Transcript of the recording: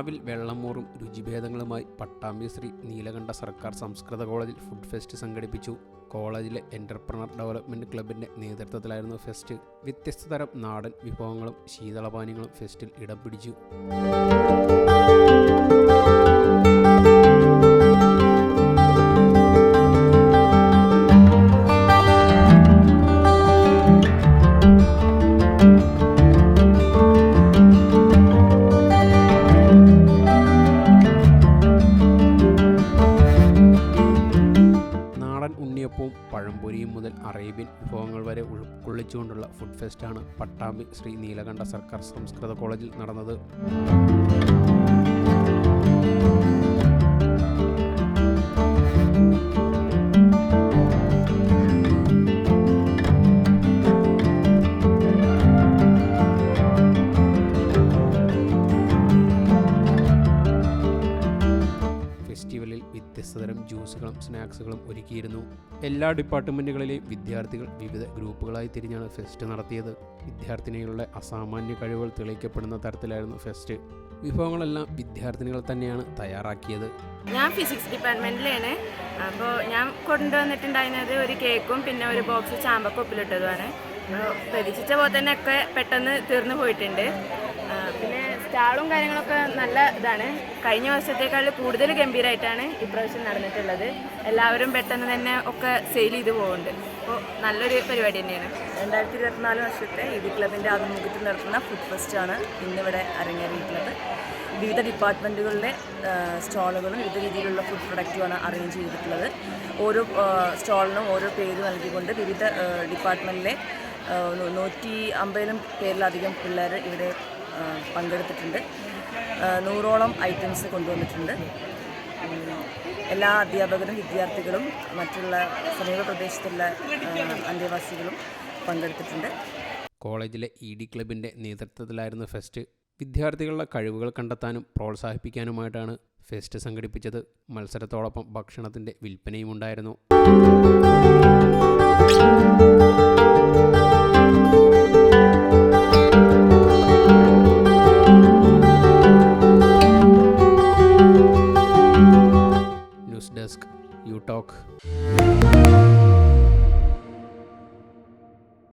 കളറും രുചിഭേദങ്ങളുമായി പട്ടാമ്പി ശ്രീ നീലകണ്ഠ സർക്കാർ സംസ്കൃത കോളേജിൽ ഫുഡ് ഫെസ്റ്റ് സംഘടിപ്പിച്ചു. കോളേജിലെ എന്റർപ്രണർ ഡെവലപ്മെന്റ് ക്ലബിന്റെ നേതൃത്വത്തിലായിരുന്നു ഫെസ്റ്റ്. വ്യത്യസ്ത തരം നാടൻ വിഭവങ്ങളും ശീതളപാനീയങ്ങളും ഫെസ്റ്റിൽ ഇടം പിടിച്ചു. പഴംപൊരിയും മുതൽ അറേബ്യൻ വിഭവങ്ങൾ വരെ ഉൾക്കൊള്ളിച്ചുകൊണ്ടുള്ള ഫുഡ് ഫെസ്റ്റാണ് പട്ടാമ്പി ശ്രീ നീലകണ്ഠ സർക്കാർ സംസ്കൃത കോളേജിൽ നടന്നത്. വ്യത്യസ്തതരം ജ്യൂസുകളും സ്നാക്സുകളും ഒരുക്കിയിരുന്നു. എല്ലാ ഡിപ്പാർട്ട്മെന്റുകളിലെയും വിദ്യാർത്ഥികൾ വിവിധ ഗ്രൂപ്പുകളായി തിരിഞ്ഞാണ് ഫെസ്റ്റ് നടത്തിയത്. വിദ്യാർത്ഥിനികളുടെ അസാമാന്യ കഴിവുകൾ തെളിയിക്കപ്പെടുന്ന തരത്തിലായിരുന്നു ഫെസ്റ്റ്. വിഭവങ്ങളെല്ലാം വിദ്യാർത്ഥിനികൾ തന്നെയാണ് തയ്യാറാക്കിയത്. ഞാൻ ഫിസിക്സ് ഡിപ്പാർട്ട്മെന്റിലാണ് അപ്പോൾ ഞാൻ കൊണ്ടുവന്നിട്ടുണ്ടായിരുന്നത് ഒരു കേക്കും പിന്നെ ഒരു ബോക്സ് ചാമ്പക്കൊപ്പിലിട്ടതുമാണ്. പ്രതീക്ഷിച്ച പോലെ തന്നെ ഒക്കെ പെട്ടെന്ന് തീർന്നു പോയിട്ടുണ്ട്. പിന്നെ സ്റ്റാളും കാര്യങ്ങളൊക്കെ നല്ല ഇതാണ്. കഴിഞ്ഞ വർഷത്തേക്കാൾ കൂടുതൽ ഗംഭീരമായിട്ടാണ് ഇപ്രാവശ്യം നടന്നിട്ടുള്ളത്. എല്ലാവരും പെട്ടെന്ന് തന്നെ ഒക്കെ സെയിൽ ചെയ്ത് പോകുന്നുണ്ട് അപ്പോൾ നല്ലൊരു പരിപാടി തന്നെയാണ്. രണ്ടായിരത്തി ഇരുപത്തിനാല് വർഷത്തെ ഇ ക്ലബിന്റെ ആഭിമുഖ്യത്തിൽ നടത്തുന്ന ഫുഡ് ഫെസ്റ്റാണ് ഇന്നിവിടെ അരങ്ങേറിയിട്ടുള്ളത്. വിവിധ ഡിപ്പാർട്ട്മെന്റുകളിലെ സ്റ്റാളുകളും വിവിധ രീതിയിലുള്ള ഫുഡ് പ്രൊഡക്റ്റുമാണ് അറേഞ്ച് ചെയ്തിട്ടുള്ളത്. ഓരോ സ്റ്റാളിനും ഓരോ പേര് നൽകിക്കൊണ്ട് വിവിധ ഡിപ്പാർട്ട്മെന്റിലെ നൂറ്റി അമ്പതിലും പേരിലധികം പിള്ളേർ ഇവിടെ പങ്കെടുത്തിട്ടുണ്ട്. നൂറോളം ഐറ്റംസ് കൊണ്ടുവന്നിട്ടുണ്ട്. എല്ലാ അധ്യാപകരും വിദ്യാർത്ഥികളും മറ്റുള്ള സമീപ പ്രദേശത്തുള്ള അന്തേവാസികളും പങ്കെടുത്തിട്ടുണ്ട്. കോളേജിലെ ഇ ഡി ക്ലബിന്റെ നേതൃത്വത്തിലായിരുന്നു ഫെസ്റ്റ്. വിദ്യാർത്ഥികളുടെ കഴിവുകൾ കണ്ടെത്താനും പ്രോത്സാഹിപ്പിക്കാനുമായിട്ടാണ് ഫെസ്റ്റ് സംഘടിപ്പിച്ചത്. മത്സരത്തോടൊപ്പം ഭക്ഷണത്തിന്റെ വിൽപ്പനയും ഉണ്ടായിരുന്നു you talk.